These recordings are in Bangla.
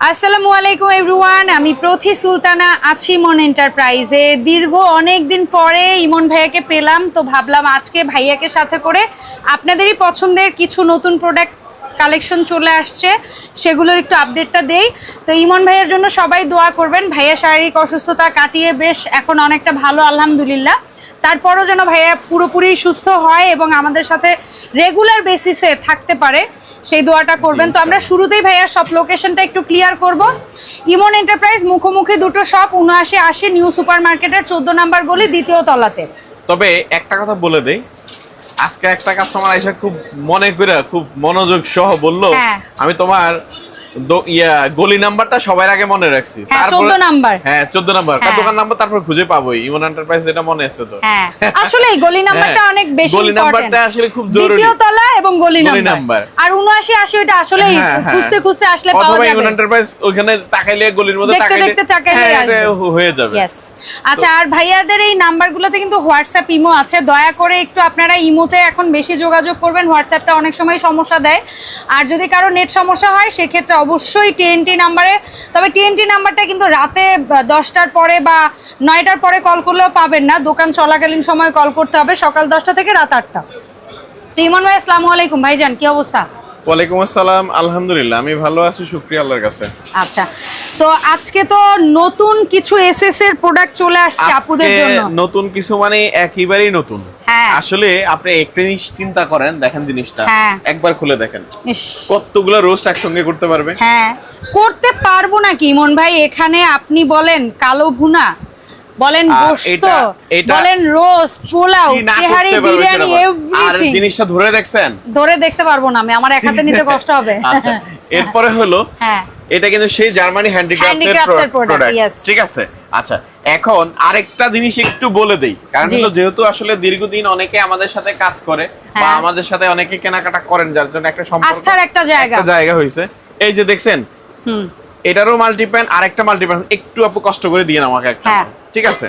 আসসালামু আলাইকুম এভরিওয়ান আমি প্রথি সুলতানা, আছি মন এন্টারপ্রাইজে দীর্ঘ অনেক দিন পরে ইমন ভাইয়াকে পেলাম, তো ভাবলাম আজকে ভাইয়াকে সাথে করে আপনাদেরই পছন্দের কিছু নতুন প্রোডাক্ট কালেকশন চলে আসছে, সেগুলোর একটু আপডেটটা দেই। তো ইমন ভাইয়ের জন্য সবাই দোয়া করবেন, ভাইয়া শারীরিক অসুস্থতা কাটিয়ে বেশ এখন অনেকটা ভালো, আলহামদুলিল্লাহ। তারপরও যেন ভাইয়া পুরোপুরি সুস্থ হয় এবং আমাদের সাথে রেগুলার বেসিসে থাকতে পারে। সেই দোয়াটা করবেন তো আমরা শুরুতেই ভাইয়া সব লোকেশনটা একটু ক্লিয়ার করব ইমন এন্টারপ্রাইজ মুখোমুখি দুটো শপ উনআশি আশি নিউ সুপার মার্কেটের চোদ্দ নাম্বার গলি দ্বিতীয় তলাতে তবে একটা কথা বলে দেই আজকে একটা কাস্টমার এসে খুব মনে করে খুব মনোযোগ সহ বলল হ্যাঁ। আমি তোমার ইয়া গলি নাম্বারটা সবার আগে মনে রাখছি হ্যাঁ, 14 নাম্বার। হ্যাঁ চোদ্দ নাম্বার হ্যাঁ। দোকান নাম্বার তারপর খুঁজে পাবোই ইমন এন্টারপ্রাইজ এটা মনে আছে তো হ্যাঁ আসলে গলি নাম্বারটা অনেক বেশি গলি নাম্বারটা আসলে খুব জরুরি। দ্বিতীয় তলা এবং গলি নাম্বার। আর উনআশি আশি ওটা আসলে। খুঁজতে খুঁজতে আসলে পাওয়া অথবা যাবে। এন্টারপ্রাইজ ওইখানে তাকাইলে গলির মধ্যে দেখতে তাকাইলে দেখতে তাকাইলে হ্যাঁ, এটা। হয়ে যাবে। ইয়েস আচ্ছা আর ভাইয়াদের এই নাম্বারগুলোতে কিন্তু হোয়াটসঅ্যাপ ইমো আছে। দয়া করে একটু আপনারা ইমোতে এখন বেশি যোগাযোগ করবেন। হোয়াটসঅ্যাপটা অনেক সময় সমস্যা দেয়। আর যদি কারও নেট সমস্যা হয় সেক্ষেত্রে অবশ্যই টিএনটি নাম্বারে তবে টিএনটি নাম্বারটা কিন্তু রাতে দশটার পরে বা নয়টার পরে কল করলেও পাবেন না। দোকান চলাকালীন সময় কল করতে হবে। সকাল দশটা থেকে রাত আটটা। তো ইমন ভাই আসসালামু আলাইকুম। ভাইজান কি অবস্থা? ওয়ালাইকুম আসসালাম। আলহামদুলিল্লাহ আমি ভালো আছি শুক্রিয়া আল্লাহর কাছে। আচ্ছা তো আজকে তো নতুন কিছু এসএস এর প্রোডাক্ট চলে আসছে আপুদের জন্য। নতুন কিছু মানে একেবারেই নতুন। হ্যাঁ। আসলে আপনি একটা জিনিস চিন্তা করেন দেখেন জিনিসটা। হ্যাঁ। একবার খুলে দেখেন। কতগুলো রোস্ট একসঙ্গে করতে পারবে? হ্যাঁ। করতে পারব নাকি ইমন ভাই? এখানে আপনি বলেন কালো ভুনা বলেন গোশত বলেন রোস্ট পোলাও তেহারি বিরিয়ানি বল। আর জিনিসটা ধরে দেখছেন? ধরে দেখতে পারব না আমি আমার এক হাতে নিতে কষ্ট হবে। আচ্ছা এরপরে হলো হ্যাঁ। এটা কিন্তু সেই জার্মানি product, প্রোডাক্ট ঠিক আছে? আচ্ছা এখন আরেকটা জিনিস একটু বলে দেই। কারণ হলো যেহেতু আসলে দীর্ঘদিন অনেকে আমাদের সাথে কাজ করে বা হ্যাঁ। আমাদের সাথে অনেকে কেনাকাটা করেন যার জন্য একটা সম্পর্ক আস্থার একটা জায়গা। একটা জায়গা হয়েছে। এই যে দেখছেন হুম। এটারও মাল্টিপ্যান আরেকটা মাল্টিপ্যান একটু আপু কষ্ট করে দিয়ে আমাকে একটা। হ্যাঁ। ঠিক আছে?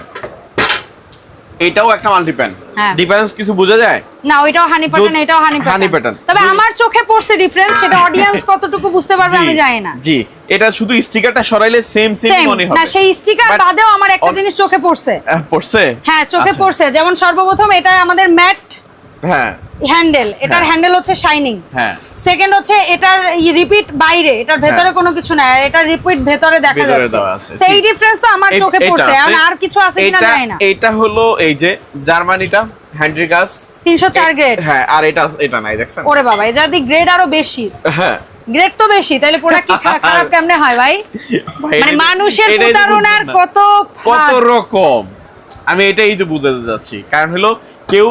এটাও একটা মাল্টিপ্যান হ্যাঁ। ডিফারেন্স কিছু বোঝা যায়? না ওইটাও হানি প্যাটার্ন এটাও হানি honey প্যাটার্ন তবে আমার চোখে পড়ছে ডিফারেন্স সেটা অডিয়েন্স কতটুকু বুঝতে পারবে আমি জানি না। জি এটা শুধু স্টিকারটা সরাইলে সেম সেম মনে হবে। না সেই স্টিকার বাদেও আমার একটা জিনিস চোখে পড়ছে। পড়ছে? হ্যাঁ চোখে আচ্ছা, পড়ছে। যেমন সর্বপ্রথম এটা আমাদের ম্যাট। হ্যাঁ। হ্যান্ডেল এটার হ্যাঁ। হ্যান্ডেল হচ্ছে শাইনিং হ্যাঁ। সেকেন্ড হচ্ছে এটার রিপিট বাইরে এটার ভেতরে হ্যাঁ। কোনো কিছু নাই আর এটার রিপিট ভেতরে দেখা যাচ্ছে। সেই ডিফারেন্স তো আমার চোখে পড়ছে আর কিছু আছে কিনা জানি না। এটা হলো এই যে জার্মানিটা হ্যান্ডিক্রাফটস 304 গ্রেড হ্যাঁ আর এটা এটা নাই দেখছেন? ওরে বাবা এটা দি গ্রেড আরও বেশি। হ্যাঁ। গ্রেড তো বেশি তাহলে প্রোডাক্ট কি খারাপ কেমনে হয় ভাই? মানে মানুষের প্রতারণার কত কত। রকম। আমি এটাই তো বুঝাতে যাচ্ছি। কারণ হলো কেউ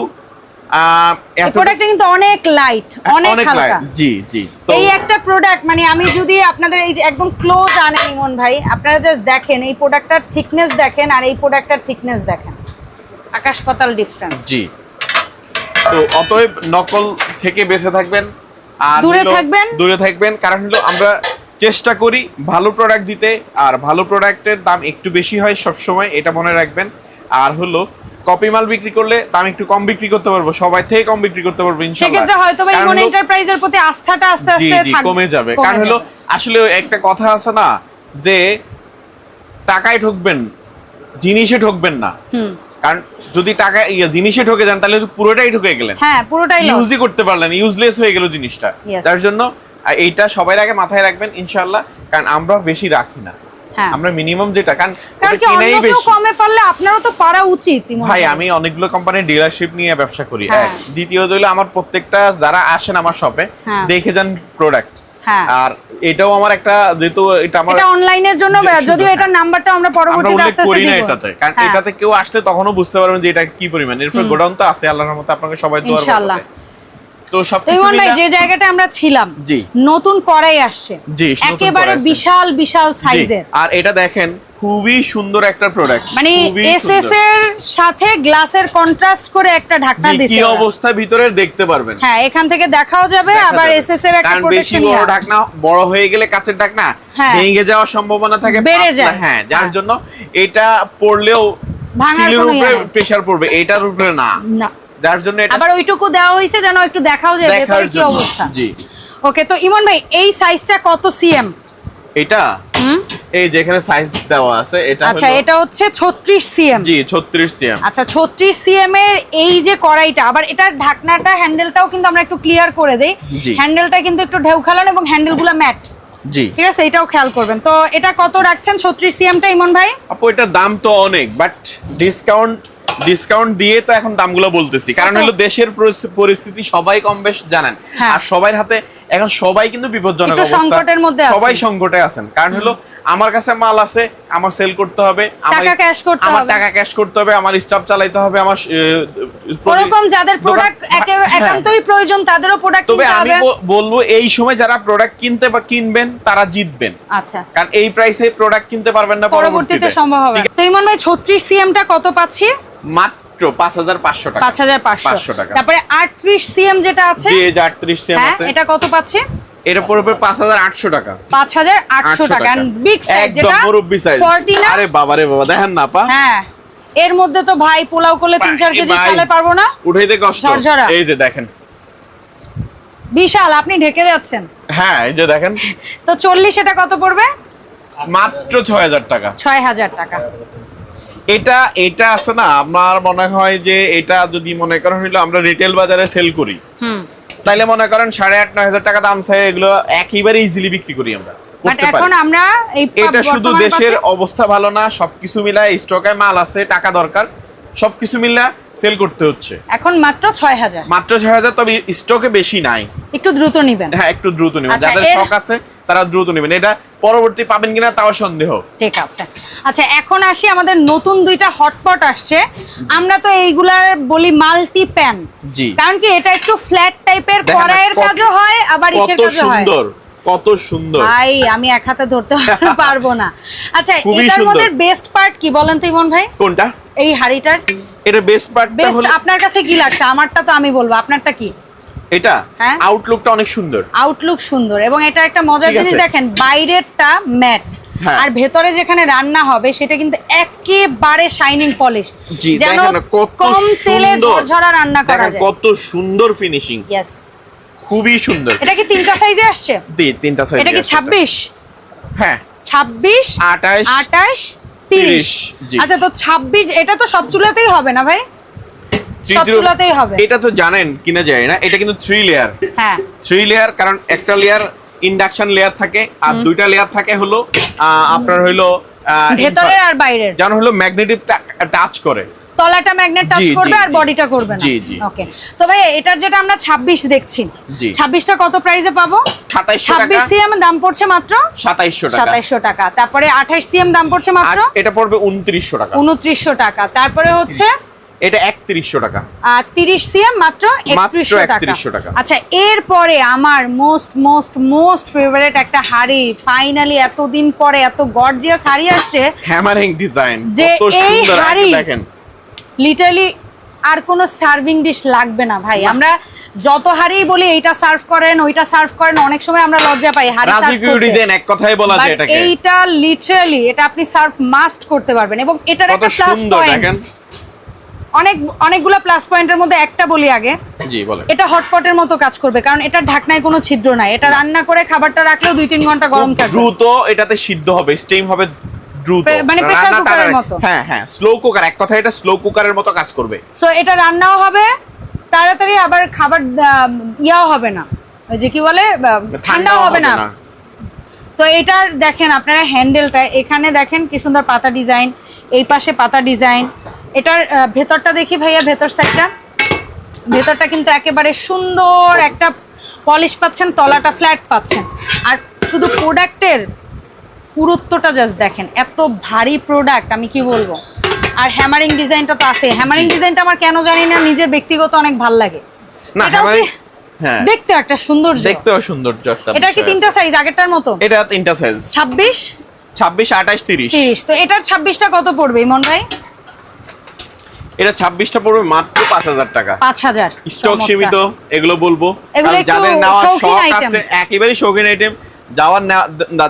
প্রোডাক্টটা কিন্তু অনেক লাইট অনেক অনেক হালকা। জি জি। তো এই একটা প্রোডাক্ট মানে আমি যদি আপনাদের এই যে একদম ক্লোজ ইমন ভাই আপনারা জাস্ট দেখেন এই প্রোডাক্টটার থিকনেস দেখেন আর এই প্রোডাক্টটার থিকনেস দেখেন। আকাশ পাতাল ডিফারেন্স জি। তো অতএব নকল থেকে বেঁচে থাকবেন আর দূরে থাকবেন। দূরে থাকবেন। কারণ হলো আমরা চেষ্টা করি ভালো প্রোডাক্ট দিতে আর ভালো প্রোডাক্টের দাম একটু বেশি হয় সব সময় এটা মনে রাখবেন। আর হলো কপি মাল বিক্রি করলে দাম একটু কম বিক্রি করতে পারব সবাই থেকে কম বিক্রি করতে পারব ইনশাআল্লাহ হয়তো ইমন এন্টারপ্রাইজের প্রতি আস্থাটা আস্তে আস্তে কমে যাবে। কারণ হলো আসলে একটা কথা আছে না যে টাকায় ঠকবেন জিনিসে ঠকবেন না। হুম। কারণ যদি টাকা ইয়ে জিনিসে ঠকে যান তাহলে পুরোটাই ঠকে গেলেন। হ্যাঁ পুরোটাই ইউজই করতে পারলেন ইউজলেস হয়ে গেল জিনিসটা। তার জন্য এইটা সবার আগে মাথায় রাখবেন ইনশাল্লাহ। কারণ আমরা বেশি রাখি না। আমরা মিনিমাম যেটা কারণ কারণ কি অন্য কিনাই বেশি। কমে পারলে আপনারও তো পারা উচিত ভাই আমি অনেকগুলো কোম্পানির ডিলারশিপ নিয়ে ব্যবসা করি হ্যাঁ। এক দ্বিতীয়ত হলো আমার প্রত্যেকটা যারা আসেন আমার শপে হ্যাঁ। দেখে যান প্রোডাক্ট হ্যাঁ। আর এটাও আমার একটা যেহেতু এটা আমার এটা অনলাইনের জন্য যদিও এটার নাম্বারটা আমরা পরবর্তীতে উল্লেখ আস্তে আস্তে করি না এটাতে কারণ হ্যাঁ, এটাতে কেউ আসলে তখনও বুঝতে পারবেন যে এটা কি পরিমাণ। এরপর গোডাউন তো আছে আল্লাহর রহমতে আপনাকে সবাই দোয়ার ইনশাআল্লাহ। তো সব ভাই যে জায়গাটা আমরা ছিলাম জি। নতুন করাই আসছে। জি, একেবারে বিশাল বিশাল সাইজের। আর এটা দেখেন খুবই সুন্দর একটা প্রোডাক্ট মানে এসএস এর সাথে গ্লাসের কন্ট্রাস্ট করে একটা ঢাকনা কি অবস্থা ভিতরে দেখতে পারবেন। হ্যাঁ এখান থেকে দেখাও যাবে আবার। এসএস এর একটা বেশি বড় ঢাকনা বড় হয়ে গেলে কাচের ঢাকনা হ্যাঁ। ভেঙে যাওয়ার সম্ভাবনা থাকে বেড়ে যায়। হ্যাঁ যার হ্যাঁ। জন্য এটা পড়লেও ভাঙার উপরে প্রেসার পড়বে এটার উপরে না। না। যার জন্য আবার ওইটুকু দেওয়া হয়েছে যেন একটু দেখাও যায় ভেতরে কি অবস্থা। জি। ওকে তো ইমন ভাই এই সাইজটা কত সিএম এটা? এই যেখানে সাইজ দেওয়া আছে এটা আচ্ছা এটা হচ্ছে ছত্রিশ সিএম জি 36 সিএম আচ্ছা ছত্রিশ সিএম এর এই যে কড়াইটা আবার এটার ঢাকনাটা হ্যান্ডেলটাও কিন্তু আমরা একটু ক্লিয়ার করে দেই। হ্যান্ডেলটা কিন্তু একটু ঢেউ খেলানো এবং হ্যান্ডেলগুলো ম্যাট। জি। ঠিক আছে? এটাও খেয়াল করবেন। তো এটা কত রাখছেন ছত্রিশ সিএমটা ইমন ভাই? আপু এটার দাম তো অনেক বাট ডিসকাউন্ট ডিসকাউন্ট দিয়ে তো এখন দামগুলো বলতেছি। কারণ হলো দেশের পরিস্থি- পরিস্থিতি সবাই কম বেশ জানেন। হ্যাঁ। আর সবার হাতে এখন সবাই কিন্তু বিপজ্জনক সংকটের মধ্যে সবাই সংকটে আছেন। কারণ হলো আমার কাছে মাল আছে আমার সেল করতে হবে আমার টাকা cash করতে আমার টাকা ক্যাশ করতে হবে আমার স্টাফ চালাইতে হবে আমার আহ, ওরকম যাদের প্রোডাক্ট হ্যাঁ। একান্তই প্রয়োজন তাদেরও প্রোডাক্ট তবে কিনতে আমি হবে। বলব এই সময় যারা প্রোডাক্ট কিনতে বা কিনবেন তারা জিতবেন। আচ্ছা। কারণ এই প্রাইসে প্রোডাক্ট কিনতে পারবেন না পরবর্তীতে সম্ভব হবে। তো ইমন ভাই ছত্রিশ সিএমটা কত পাচ্ছি? মাত্র টাকা। টাকা। তারপরে সিএম যেটা আছে জি এটা কত পাচ্ছে? এটা পড়বে পাঁচ হাজার আটশো টাকা। পাঁচ হাজার আটশো 800 টাকা টাকা। বিগ সাইজ একদম মুরব্বি সাইজ আরে বাবা রে বাবা দেখেন না পা হ্যাঁ এর মধ্যে তো ভাই পোলাও করলে তিন চার ভাই, কেজি ভাই। চালে পারব না? উঠাইতে কষ্ট। এই যে দেখেন। বিশাল আপনি ঢেকে যাচ্ছেন। হ্যাঁ এই যে দেখেন। তো চল্লিশ এটা কত পড়বে? মাত্র ছয় হাজার টাকা। ছয় হাজার টাকা। এটা এটা আছে না আমার মনে হয় যে এটা যদি মনে করেন হইল আমরা রিটেল বাজারে সেল করি। হুম। তাইলে মনে করেন সাড়ে আট নয় হাজার টাকা দাম চাই এগুলো একেবারে ইজিলি বিক্রি করি আমরা। এখন আমরা এটা শুধু দেশের অবস্থা ভালো না সবকিছু মিলায় স্টকে মাল আছে টাকা দরকার। সবকিছু মিলা সেল করতে হচ্ছে। এখন মাত্র ছয় হাজার মাত্র ছয় হাজার তবে স্টকে বেশি নাই। একটু দ্রুত নিবেন। হ্যাঁ একটু দ্রুত নেবেন। আচ্ছা, যাদের শখ আছে তারা দ্রুত নেবেন। এটা পরবর্তী পাবেন কিনা তাও সন্দেহ। ঠিক আছে। আচ্ছা এখন আসি আমাদের নতুন দুইটা হটপট আসছে। আমরা তো এইগুলার বলি মাল্টি প্যান জি। কারণ কি এটা একটু ফ্ল্যাট টাইপের কড়াইয়ের কাজও হয় আবার ইসের কাজও হয়। সুন্দর। কত সুন্দর। ভাই আমি এক হাতে ধরতে পারব না। আচ্ছা এটার মধ্যে বেস্ট পার্ট কি বলেন তো ইমন ভাই? কোনটা? এই হাড়িটার। এটা বেস্ট পার্টটা বেস্ট আপনার কাছে কি লাগছে? আমারটা তো আমি বলব। আপনারটা কি? এটা? হ্যাঁ? আউটলুকটা অনেক সুন্দর। আউটলুক সুন্দর। এবং এটা একটা মজার জিনিস দেখেন বাইরেরটা ম্যাট হ্যাঁ। আর ভেতরে যেখানে রান্না হবে সেটা কিন্তু একেবারে শাইনিং পলিশ যেন কম তেলে ঝরঝরা রান্না করা যায়। কত সুন্দর ফিনিশিং ইয়েস খুবই সুন্দর। এটা কি তিনটা সাইজে আসছে? দি তিনটা সাইজ এটা কি ছাব্বিশ? হ্যাঁ। ছাব্বিশ? আঠাশ আঠাশ তিরিশ 30, জি। আচ্ছা তো ছাব্বিশ এটা তো সব চুলাতেই হবে না ভাই? সব চুলাতেই হবে। এটা তো জানেন কিনা যায় না এটা কিন্তু থ্রি লেয়ার হ্যাঁ। থ্রি লেয়ার কারণ একটা লেয়ার ইন্ডাকশন লেয়ার থাকে আর দুইটা লেয়ার থাকে হলো আহ, আপনার হলো আহ, ভেতরের আর বাইরের? যেন হলো ম্যাগনেটিক টাচ করে। তলাটা ম্যাগনেট টাচ করবে আর বডিটা করবে না? জি, জি। ওকে তো ভাই এটার যেটা আমরা 26 দেখছি জি। 26টা কত প্রাইসে পাবো? 2700 টাকা। 26 সিএম দাম পড়ছে মাত্র? সাতাইশশো টাকা। 2700 টাকা। তারপরে 28 সিএম দাম পড়ছে মাত্র? এটা পড়বে উনত্রিশশো টাকা। 2900 টাকা। তারপরে হচ্ছে এটা একত্রিশশো টাকা। আর 30 সিএম মাত্র মাত্র 3100 টাকা। আচ্ছা এরপরে আমার মোস্ট মোস্ট মোস্ট ফেভারিট একটা হাড়ি। ফাইনালি এতদিন পরে এত গর্জিয়াস হাড়ি আসছে। হ্যামারিং ডিজাইন যে এই হাড়ি- দেখেন। লিটারালি আর কোনো সার্ভিং ডিশ লাগবে না ভাই। আমরা যত হাড়ি বলি এইটা সার্ভ করেন ওইটা সার্ভ করেন অনেক সময় আমরা লজ্জা পাই হাড়ি রাজকীয় ডিজাইন এক কথায় বলা যায় এটাকে। এইটা লিটারালি এটা আপনি সার্ভ মাস্ট করতে পারবেন। এবং এটার একটা প্লাস পয়েন্ট দেখেন। অনেক অনেকগুলো প্লাস পয়েন্টের মধ্যে একটা বলি আগে। জি এটা হটপটের মতো কাজ করবে কারণ এটা ঢাকনায় কোনো ছিদ্র নাই। এটা রান্না করে খাবারটা রাখলেও দুই তিন ঘণ্টা গরম থাকবে। দ্রুত এটাতে সিদ্ধ হবে স্টিম হবে দ্রুত। মানে মতো। হ্যাঁ হ্যাঁ স্লো কুকার এক কথায় এটা স্লো কুকারের মতো কাজ করবে। সো এটা রান্নাও হবে তাড়াতাড়ি আবার খাবার ইয়াও হবে না। ওই যে কি বলে ঠান্ডাও হবে না। তো এটার দেখেন আপনারা হ্যান্ডেলটা এখানে দেখেন কি সুন্দর পাতা ডিজাইন এই পাশে পাতা ডিজাইন এটার ভেতরটা দেখি ভাইয়া ভেতর সাইডটা ভেতরটা কিন্তু একেবারে সুন্দর একটা পলিশ পাচ্ছেন তলাটা ফ্ল্যাট পাচ্ছেন। আর শুধু প্রোডাক্টের পুরুত্বটা জাস্ট দেখেন এত ভারী প্রোডাক্ট আমি কি বলব? আর হ্যামারিং ডিজাইনটা তো আছে। হ্যামারিং ডিজাইনটা আমার কেন জানি না নিজের ব্যক্তিগত অনেক ভালো লাগে। না হ্যাঁ। দেখতে একটা সুন্দর দেখতেও সৌন্দর্য একটা এটার কি তিনটা সাইজ আগেরটার মতো? এটা তিনটা সাইজ ছাব্বিশ? ছাব্বিশ আঠাশ তিরিশ। তিরিশ। তো এটার ছাব্বিশটা কত পড়বে ইমন ভাই? এটা ছাব্বিশটা পড়বে মাত্র পাঁচ হাজার টাকা। পাঁচ হাজার। স্টক সীমিত এগুলো বলব। যাদের নেওয়ার শখ আছে একেবারেই শৌখিন আইটেম যাওয়ার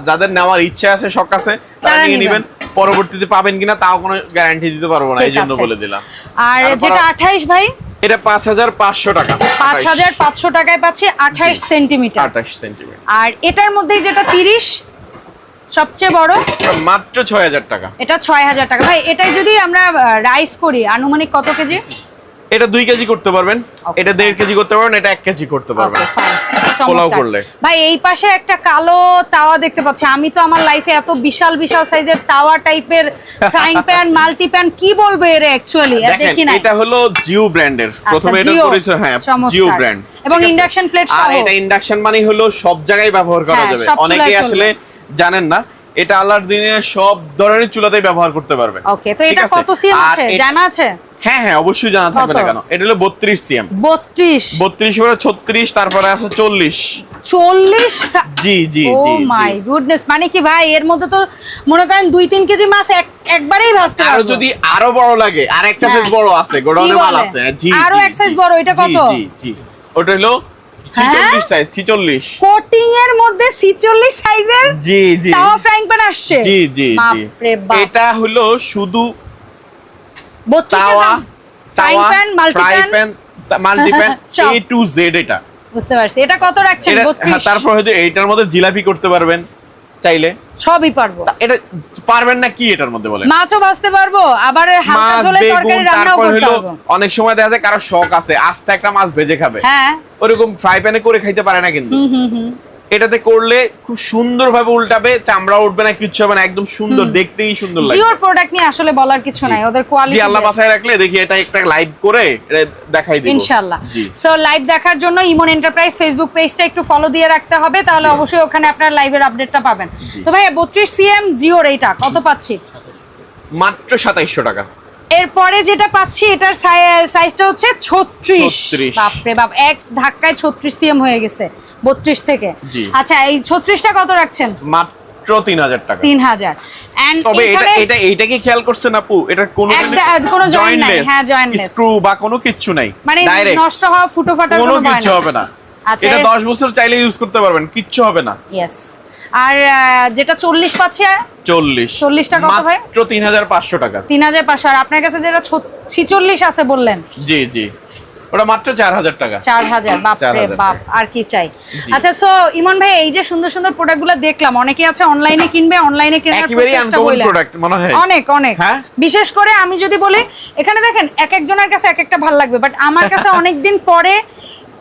যাদের নেওয়ার ইচ্ছা আছে শখ আছে তারা নিয়ে নেবেন। পরবর্তীতে পাবেন কিনা তাও কোনো গ্যারান্টি দিতে পারব না এই জন্য বলে দিলাম। আর যেটা আঠাইশ ভাই? এটা পাঁচ হাজার পাঁচশো টাকা। পাঁচ হাজার পাঁচশো টাকায় পাচ্ছি আঠাইশ সেন্টিমিটার। আঠাশ সেন্টিমিটার। আর এটার মধ্যেই যেটা তিরিশ সবচেয়ে বড়? মাত্র ছয় হাজার টাকা। এটা ছয় হাজার টাকা। ভাই এটাই যদি আমরা রাইস করি আনুমানিক কত কেজি? এটা দুই কেজি করতে পারবেন। এটা দেড় কেজি করতে পারবেন এটা এক কেজি করতে পারবেন। পোলাও করলে। ভাই এই পাশে একটা কালো তাওয়া দেখতে পাচ্ছি। আমি তো আমার লাইফে এত বিশাল বিশাল সাইজের তাওয়া টাইপের ফ্রাইং প্যান মাল্টি প্যান কি বলব এর অ্যাকচুয়ালি দেখি না এটা হলো জিও ব্র্যান্ডের। প্রথমে এটা। করেছে হ্যাঁ জিও ব্র্যান্ড। এবং ইন্ডাকশন প্লেট আর এটা ইন্ডাকশন মানে হলো সব জায়গায় ব্যবহার করা হ্যাঁ, যাবে। অনেকে আসলে জানেন না এটা আল্লাহর দিনে সব ধরনের চুলাতেই ব্যবহার করতে পারবে। ওকে তো এটা কত সিএম আছে? জানা আছে? হ্যাঁ হ্যাঁ অবশ্যই জানা থাকবে না কেন? এটা হলো বত্রিশ সিএম। বত্রিশ? বত্রিশ পরে ছত্রিশ তারপরে আছে চল্লিশ। চল্লিশ? জি জি ও মাই গুডনেস মানে কি ভাই এর মধ্যে তো মনে করেন দুই তিন কেজি মাছ এক একবারেই ভাজতে আরও পারব। যদি আরও বড় লাগে আর একটা হ্যাঁ। সাইজ বড় আছে গোডাউনে মাল আছে। জি আরও এক size জি। বড়, এটা কত? জি জি। ওটা হলো হ্যাঁ? ছিচল্লিশ সাইজ ছিচল্লিশ। কোটিং এর মধ্যে 46 সাইজের জি জি। তাওয়া ফ্রাইং প্যান আসছে? জি জি এটা হলো শুধু তাওয়া frying pan multi pan pan multi pan A to Z এটা। বুঝতে পারছি। এটা কত রাখছেন? 32 হ্যাঁ, তারপর হয়তো এইটার মধ্যে জিলাপি করতে পারবেন। চাইলে? সবই পারব। এটা পারবেন না কি এটার মধ্যে বলেন? মাছও ভাজতে পারব আবার হালকা ঝোলে তরকারি রান্নাও করতে পারব অনেক সময় দেখা যায় কারও শখ আছে আস্তে একটা মাছ ভেজে খাবে। হ্যাঁ। ওরকম ফ্রাই প্যানে করে খাইতে পারে না কিন্তু। এটাতে করলে খুব সুন্দর ভাবে উল্টাবে চামড়া উঠবে না কিচ্ছু হবে না একদম সুন্দর দেখতেই সুন্দর লাগবে। জিওর প্রোডাক্ট নিয়ে আসলে বলার কিছু নাই ওদের জি কোয়ালিটি আল্লাহ বাসায় রাখলে দেখি এটা একটা লাইভ করে এটা দেখাই দিব। ইনশাআল্লাহ। সো লাইভ দেখার জন্য ইমন এন্টারপ্রাইজ ফেসবুক পেজটা একটু ফলো দিয়ে রাখতে হবে তাহলে অবশ্যই ওখানে আপনার লাইভের আপডেটটা পাবেন। তো ভাই বত্রিশ সিএম জিওর এইটা কত পাচ্ছি? মাত্র সাতাইশশো টাকা। এরপরে যেটা পাচ্ছি এটার সাইজটা হচ্ছে ছত্রিশ। 36 বাপরে বাপ এক ধাক্কায় ছত্রিশ সিএম হয়ে গেছে। বত্রিশ থেকে। আচ্ছা এই ছত্রিশটা কত রাখছেন? মাত্র তিন হাজার টাকা। তিন হাজার। তবে এটা এটা খেয়াল করছেন আপু? এটা কোনো joint নাই, হ্যাঁ, jointless। স্ক্রু বা কোনো কিচ্ছু নাই। মানে নষ্ট হওয়া ফুটো ফাটার কোনো নাই। হবে না। আচ্ছা, এটা এর- 10 বছর চাইলে ইউজ করতে পারবেন কিচ্ছু হবে না। ইয়েস আর যেটা চল্লিশ পাচ্ছে 40 40 টা কত ভাই? মাত্র 3500 টাকা। তিন হাজার পাঁচশো। আর আপনার কাছে যেটা ছিচল্লিশ আছে বললেন। জি জি। ওটা মাত্র 4000 টাকা। চার হাজার বাপ রে বাপ আর কি চাই? আচ্ছা সো ইমন ভাই এই যে সুন্দর সুন্দর প্রোডাক্টগুলো দেখলাম অনেকে আছে অনলাইনে কিনবে অনলাইনে কেনার একেবারেই আনকমন প্রোডাক্ট মনে হয়। অনেক অনেক। হ্যাঁ? বিশেষ করে আমি যদি বলি এখানে দেখেন এক একজনের কাছে এক একটা ভালো লাগবে বাট আমার কাছে অনেকদিন পরে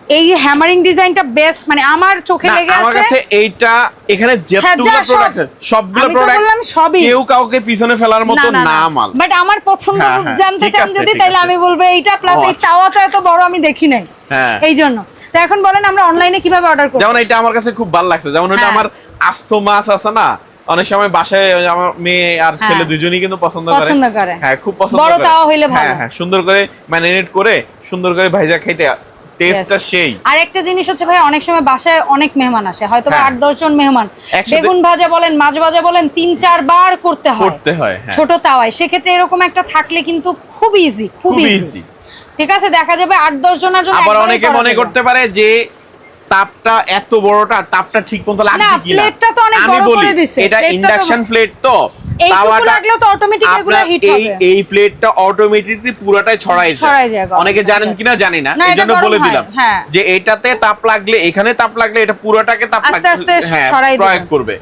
এই হ্যামারিং ডিজাইনটা বেস্ট মানে আমার চোখে লেগে আমার কাছে এইটা এখানে যেতগুলো হ্যাঁ, যা প্রোডাক্ট সবগুলো আমি প্রোডাক্ট বললাম সবই। কেউ কাউকে পিছনে ফেলার মতো না মাল বাট আমার পছন্দ হ্যাঁ, হ্যাঁ, জানতে চান যদি তাহলে আমি বলব এইটা প্লাস এই আচ্ছা। চাওয়াটা এত বড় আমি দেখি নাই হ্যাঁ। এই জন্য তো এখন বলেন আমরা অনলাইনে কীভাবে অর্ডার করব যেমন এটা আমার কাছে খুব ভালো লাগছে যেমন হ্যাঁ। আমার আস্ত মাছ আছে না অনেক সময় বাসায় আমার মেয়ে আর। ছেলে দুজনেই কিন্তু পছন্দ করে পছন্দ করে। হ্যাঁ খুব পছন্দ করে বড় তাও হইলে ভালো। হ্যাঁ হ্যাঁ সুন্দর করে ম্যারিনেট করে সুন্দর করে ভাইজা খাইতে টেস্টটা সেই। আর একটা জিনিস হচ্ছে ভাই অনেক সময় বাসায় অনেক মেহমান আসে হয়তো হ্যাঁ। আট দশ জন মেহমান। বেগুন ভাজা বলেন মাছ ভাজা বলেন তিন চার বার করতে হয়। করতে হয় হ্যাঁ। ছোট তাওয়ায়। সেক্ষেত্রে এরকম একটা থাকলে কিন্তু খুব ইজি খুব ইজি ঠিক আছে দেখা যাবে আট দশ জনের জন্য আবার অনেকে মনে করতে পারে যে তাপটা এত বড়টা তাপটা ঠিক মতো লাগবে না, কিনা। প্লেটটা তো অনেক বড় করে দিছে। এটা ইন্ডাকশন। প্লেট তো। তাওয়াটা লাগলেও তো automatic এগুলা আপনার হবে। এই প্লেটটা অটোমেটিকলি পুরাটাই ছড়ায় যায়। অনেকে জানেন কিনা জানি না না, এই এটা জন্য গরম বলে দিলাম হ্যাঁ। যে এটাতে তাপ লাগলে এখানে তাপ লাগলে এটা পুরোটাকে তাপ লাগলে হ্যাঁ প্রয়োগ করবে।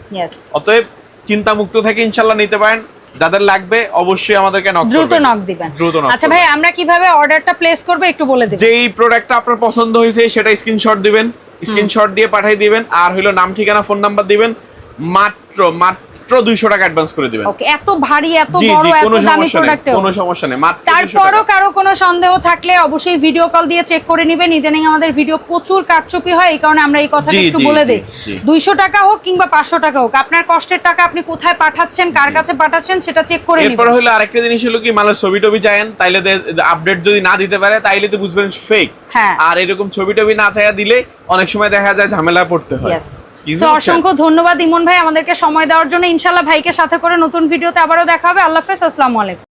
অতএব চিন্তা মুক্ত থেকে ইনশাল্লাহ নিতে পারেন। যাদের লাগবে অবশ্যই আমাদেরকে নক দ্রুত নক দিবেন। দ্রুত আচ্ছা ভাই আমরা কীভাবে অর্ডারটা প্লেস করব একটু বলে দিবেন। যেই প্রোডাক্টটা আপনার পছন্দ হয়েছে সেটা স্ক্রিনশট দিবেন। স্ক্রিনশট দিয়ে পাঠিয়ে দিবেন। আর হলো নাম ঠিকানা ফোন নাম্বার দিবেন। মাত্র মাত্র দুইশো টাকা অ্যাডভান্স করে দিবেন। ওকে এত ভারী এত বড় এত দামি প্রোডাক্ট কোনো সমস্যা নেই মাত্র 200 তারপরও কারও কোনো সন্দেহ থাকলে অবশ্যই ভিডিও কল দিয়ে চেক করে নেবেন। ইদানিং আমাদের ভিডিও প্রচুর কারচুপি হয় এই কারণে আমরা এই কথাটা একটু বলে দিই। জি। দুইশো টাকা হোক কিংবা পাঁচশো টাকা হোক আপনার কষ্টের টাকা আপনি কোথায় পাঠাচ্ছেন কার কাছে পাঠাচ্ছেন সেটা চেক করে এরপর নেবেন। হলো আরেকটা জিনিস হলো কি মালের ছবি টবি চায়েন তাইলে আপডেট যদি না দিতে পারে তাইলে তো বুঝবেন ফেক হ্যাঁ। আর এরকম ছবি টবি না চাইয়া দিলে অনেক সময় দেখা যায় ঝামেলা পড়তে হয়। অসংখ্য ধন্যবাদ ইমন ভাই আমাদেরকে সময় দেওয়ার জন্য। ইনশাল্লাহ ভাইকে সাথে করে নতুন ভিডিওতে আবারও দেখা হবে। আল্লাহ হাফেজ আসসালামু আলাইকুম।